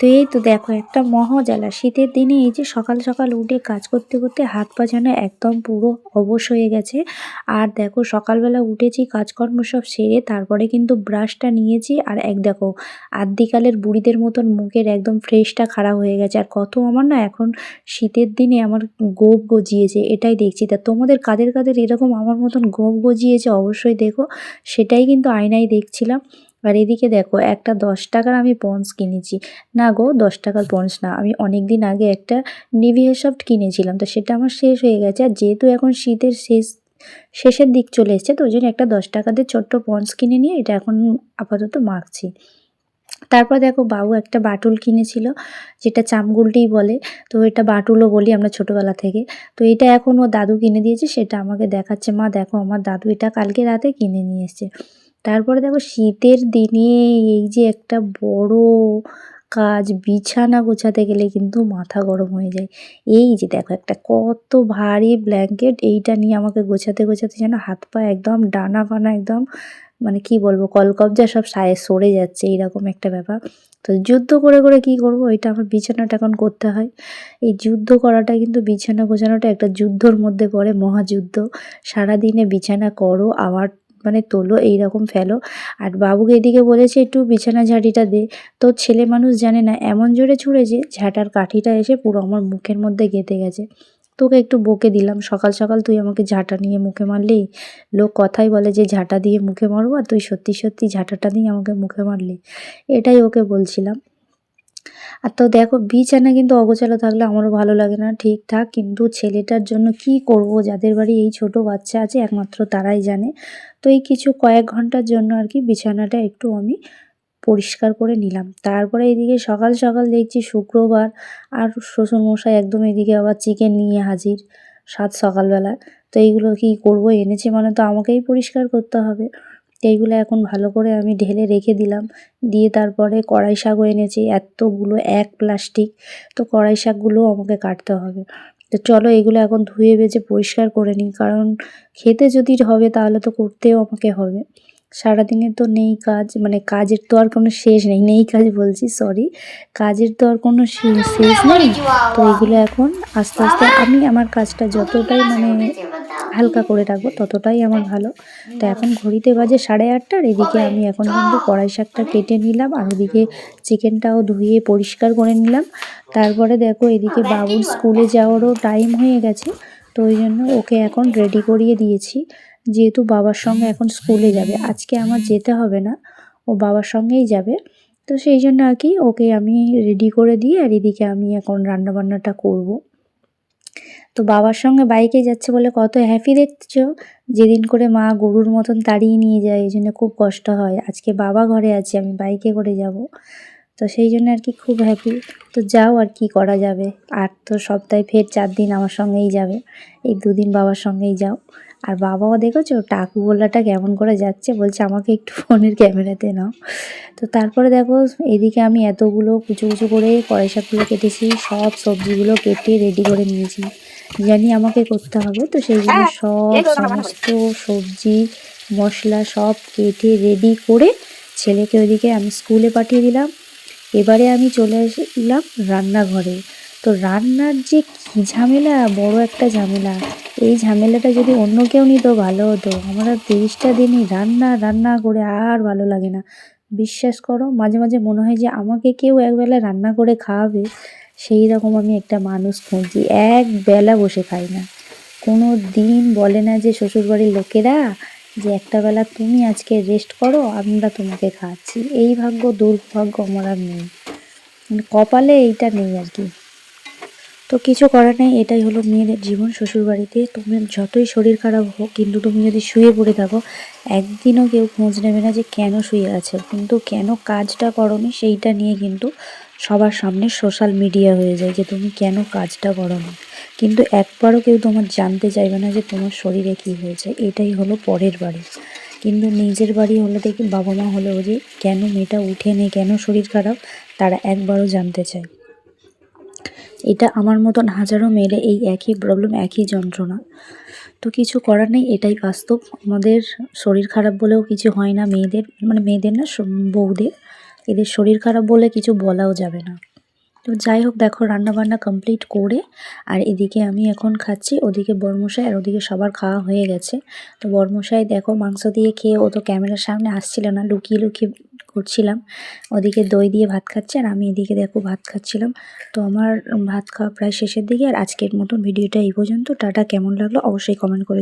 তো এই তো দেখো, একটা মহাজ্বালা শীতের দিনে এই যে সকাল সকাল উঠে কাজ করতে করতে হাত পা যেন একদম পুরো অবশ হয়ে গেছে। আর দেখো, সকালবেলা উঠেছি, কাজকর্ম সব সেরে তারপরে কিন্তু ব্রাশটা নিয়েছি। আর এক দেখো, আদ্যিকালের বুড়িদের মতন মুখের একদম ফ্রেশটা খারাপ হয়ে গেছে। আর কত আমার না এখন শীতের দিনে আমার গোপ গজিয়েছে, এটাই দেখছি। তা তোমাদের কাদের কাদের এরকম আমার মতন গোপ গজিয়েছে অবশ্যই দেখো, সেটাই কিন্তু আয়নায় দেখছিলাম। আর এদিকে দেখো, একটা দশ টাকার আমি পন্স কিনেছি। না গো, দশ টাকার পন্স না, আমি অনেক দিন আগে একটা নিভিয়া সফট কিনেছিলাম, তো সেটা আমার শেষ হয়ে গেছে। আর যেহেতু এখন শীতের শেষ, শেষের দিক চলে এসছে, তো ওই জন্য একটা দশ টাকাদের ছোট্ট পন্স কিনে নিয়ে এটা এখন আপাতত মাখছি। তারপর দেখো, বাবু একটা বাটুল কিনেছিল, যেটা চামগুলটিই বলে, তো এটা বাটুলও বলি আমরা ছোটোবেলা থেকে। তো এটা এখন ও দাদু কিনে দিয়েছে, সেটা আমাকে দেখাচ্ছে। মা, দেখো, আমার দাদু এটা কালকে রাতে কিনে নিয়ে এসছে। তারপরে দেখো শীতের দিনে এই যে একটা বড় কাজ বিছানা গোছাতে গেলে কিন্তু মাথা গরম হয়ে যায়। এই যে দেখো একটা কত ভারী ব্ল্যাঙ্কেট এইটা নিয়ে আমাকে গোছাতে গোছাতে যেন হাত পা একদম ডানা ফানা একদম মানে কি বলব, কলকবজা সব সায়ে সরে যাচ্ছে এইরকম একটা ব্যাপার। তো যুদ্ধ করে করে কি করব, এটা আমার বিছানাটা এখন করতে হয়। এই যুদ্ধ করাটা কিন্তু বিছানা গোছানোটা একটা যুদ্ধর মধ্যে পড়ে মহাযুদ্ধ। সারাদিনে বিছানা করো, আবার মানে তোলো, এইরকম ফেলো। আর বাবুকে এদিকে বলেছে, একটু বিছানা ঝাঁটিটা দে। তো ছেলে মানুষ জানে না, এমন জোরে ছুঁড়েছে, ঝাঁটার কাঠিটা এসে পুরো আমার মুখের মধ্যে গেঁথে গেছে। তোকে একটু বকে দিলাম, সকাল সকাল তুই আমাকে ঝাঁটা নিয়ে মুখে মারলি? লোক কথাই বলে যে, ঝাঁটা দিয়ে মুখে মারবো, আর তুই সত্যি সত্যি ঝাঁটাটা দিয়ে আমাকে মুখে মারলি। এটাই ওকে বলছিলাম। আর তো দেখো বিছানা কিন্তু অগোছালো থাকলে আমারও ভালো লাগে না ঠিকঠাক। কিন্তু ছেলেটার জন্য কি করব? যাদের বাড়ি এই ছোট বাচ্চা আছে, একমাত্র তারাই জানে। তো এই কিছু কয়েক ঘণ্টার জন্য আর কি বিছানাটা একটু আমি পরিষ্কার করে নিলাম। তারপরে এদিকে সকাল সকাল দেখছি শুক্রবার আর শ্বশুরমশাই একদম এদিকে আবার চিকেন নিয়ে হাজির সাত সকালবেলা। তো এইগুলো কি করব? এনেছে মানে তো আমাকেই পরিষ্কার করতে হবে। এইগুলো এখন ভালো করে আমি ঢেলে রেখে দিলাম। দিয়ে তারপরে কড়াই শাকও এনেছি। এতগুলো এক প্লাস্টিক। তো কড়াই শাকগুলোও আমাকে কাটতে হবে। তো চলো এগুলো এখন ধুয়ে বেজে পরিষ্কার করে নিই। কারণ খেতে যদি হবে তাহলে তো করতেও আমাকে হবে। সারাদিনে তো নেই কাজ। মানে কাজের তো আর কোনো শেষ নেই। নেই কাজ বলছি সরি কাজের তো আর কোনো শেষ নেই। তো এগুলো এখন আস্তে আস্তে আমি আমার কাজটা যতটাই মানে হালকা করে রাখব, ততটাই আমার ভালো। তো এখন ঘড়িতে বাজে সাড়ে আটটার, এদিকে আমি এখন কিন্তু কড়াই শাকটা কেটে নিলাম, আর ওদিকে চিকেনটাও ধুয়ে পরিষ্কার করে নিলাম। তারপরে দেখো এদিকে বাবুর স্কুলে যাওয়ারও টাইম হয়ে গেছে, তো ওই জন্য ওকে এখন রেডি করিয়ে দিয়েছি। যেহেতু বাবার সঙ্গে এখন স্কুলে যাবে, আজকে আমার যেতে হবে না, ও বাবার সঙ্গেই যাবে। তো সেই জন্য আর কি ওকে আমি রেডি করে দিয়ে, আর এদিকে আমি এখন রান্নাবান্নাটা করব। তো বাবার সঙ্গে বাইকে যাচ্ছে বলে কত হ্যাপি দেখছ? যেদিন করে মা গরুর মতন তাড়িয়ে নিয়ে যায়, এই জন্য খুব কষ্ট হয়। আজকে বাবা ঘরে আছে, আমি বাইকে করে যাব। তো সেই জন্য আর কি খুব হ্যাপি তো যাও আর কি করা যাবে। আর তো সপ্তাহে ফের চার দিন আমার সঙ্গেই যাবে। এই দুদিন বাবার সঙ্গেই যাও। আর বাবাও দেখেছ টাকু গোল্লাটা কেমন করে যাচ্ছে বলছে, আমাকে একটু ফোনের ক্যামেরাতে নাও। তো তারপরে দেখো, এদিকে আমি এতগুলো কুচো কুচো করে পয়সাগুলো কেটেছি, সব সবজিগুলো কেটে রেডি করে নিয়েছি। জানি আমাকে করতে হবে তো সেই জন্য সব সমস্ত সবজি মশলা সব কেটে রেডি করে ছেলেকে ওইদিকে আমি স্কুলে পাঠিয়ে দিলাম। এবারে আমি চলে এলাম রান্নাঘরে। তো রান্নার যে ঝামেলা বড় একটা ঝামেলা। এই ঝামেলাটা যদি অন্য কেউ নিত ভালো হতো। আমরা তিরিশটা দিনই রান্না রান্না করে আর ভালো লাগে না। বিশ্বাস করো মাঝে মাঝে মনে হয় যে আমাকে কেউ একবেলা রান্না করে খাওয়াবে। সেই রকম আমি একটা মানুষ খুঁজছি এক বেলা বসে খাই না। কোনো দিন বলে না যে শ্বশুরবাড়ির লোকেরা যে একটা বেলা তুমি আজকে রেস্ট করো, আমরা তোমাকে খাওয়াচ্ছি এই ভাগ্য, দুর্ভাগ্য আমার আর নেই। মানে কপালে এইটা নেই আর কি। তো কিছু করার নেই, এটাই হলো মেয়েদের জীবন শ্বশুরবাড়িতে। তুমি যতই শরীর খারাপ হোক, কিন্তু তুমি যদি শুয়ে পড়ে থাকো, একদিনও কেউ খোঁজ নেবে না যে কেন শুয়ে আছে। কিন্তু কেন কাজটা করনি, সেইটা নিয়ে কিন্তু সবার সামনে সোশ্যাল মিডিয়া হয়ে যায় যে তুমি কেন কাজটা করো না কিন্তু একবারও কেউ তোমার জানতে চাইবে না যে তোমার শরীরে কী হয়েছে। এটাই হলো পরের বাড়ি। কিন্তু নিজের বাড়ি হলে দেখি বাবা মা হলেও যে কেন মেয়েটা উঠে নেই কেন শরীর খারাপ, তারা একবারও জানতে চায়। এটা আমার মতন হাজারো মেয়েরা এই একই প্রবলেম একই যন্ত্রণা। তো কিছু করার নেই, এটাই বাস্তব। আমাদের শরীর খারাপ বলেও কিছু হয় না মেয়েদের মানে মেয়েদের না বউদের। এদের শরীর খারাপ বলে কিছু বলাও যাবে না। তো যাই হোক, দেখো রান্না বান্না কমপ্লিট করে, আর এদিকে আমি এখন খাচ্ছি, ওদিকে বরমশাই আর ওদিকে সবার খাওয়া হয়ে গেছে। তো বরমশাই দেখো মাংস দিয়ে খেয়ে, ও তো ক্যামেরার সামনে আসছিল না, লুকিয়ে লুকিয়ে করছিলাম। ওদিকে দই দিয়ে ভাত খাচ্ছে, আর আমি এদিকে দেখো ভাত খাচ্ছিলাম। তো আমার ভাত খাওয়া প্রায় শেষের দিকে, আর আজকের মতো ভিডিওটা এই পর্যন্ত। টাটা, কেমন লাগল অবশ্যই কমেন্ট করে